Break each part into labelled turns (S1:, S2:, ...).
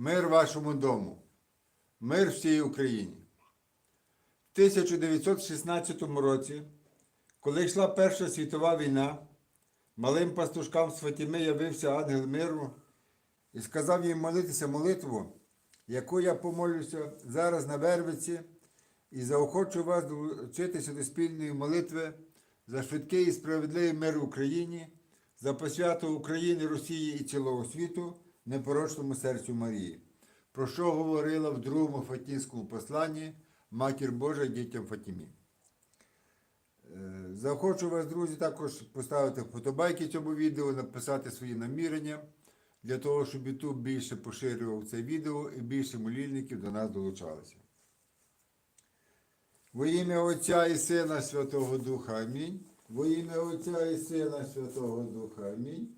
S1: Мир вашому дому, мир всій Україні. В 1916 році, коли йшла Перша світова війна, малим пастушкам з явився ангел миру і сказав їм молитися молитву, яку я помолюся зараз на Вервиці, і заохочу вас долучитися до спільної молитви за швидкий і справедливий мир в Україні, за посвяту України, Росії і цілого світу непорочному серцю Марії, про що говорила в другому Фатінському посланні Матір Божа дітям Фатімі. Е, Захочу вас, друзі, також поставити вподобайки цьому відео, написати свої намірення для того, щоб YouTube більше поширював це відео і більше молільників до нас долучалося. Во ім'я Отця і Сина Святого Духа Амінь. Во ім'я Отця і Сина Святого Духа Амінь.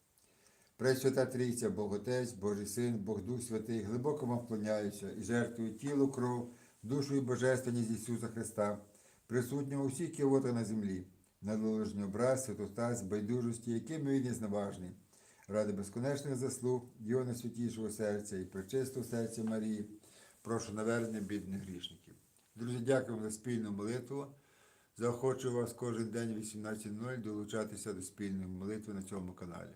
S1: Пресвята Трійця, Бог Отець, Божий Син, Бог Дух Святий, глибоко вам вклоняюся і жертвую тіло, кров, душу і божественність Ісуса Христа, присутнього у всіх кіотах на землі, надлежний образ, святостас, байдужості, якими він є зневажний, ради безконечних заслуг, Його найсвятішого серця і пречистого серця Марії, прошу навернення бідних грішників. Друзі, дякую за спільну молитву. Заохочую вас кожен день 18.00 долучатися до спільної молитви на цьому каналі.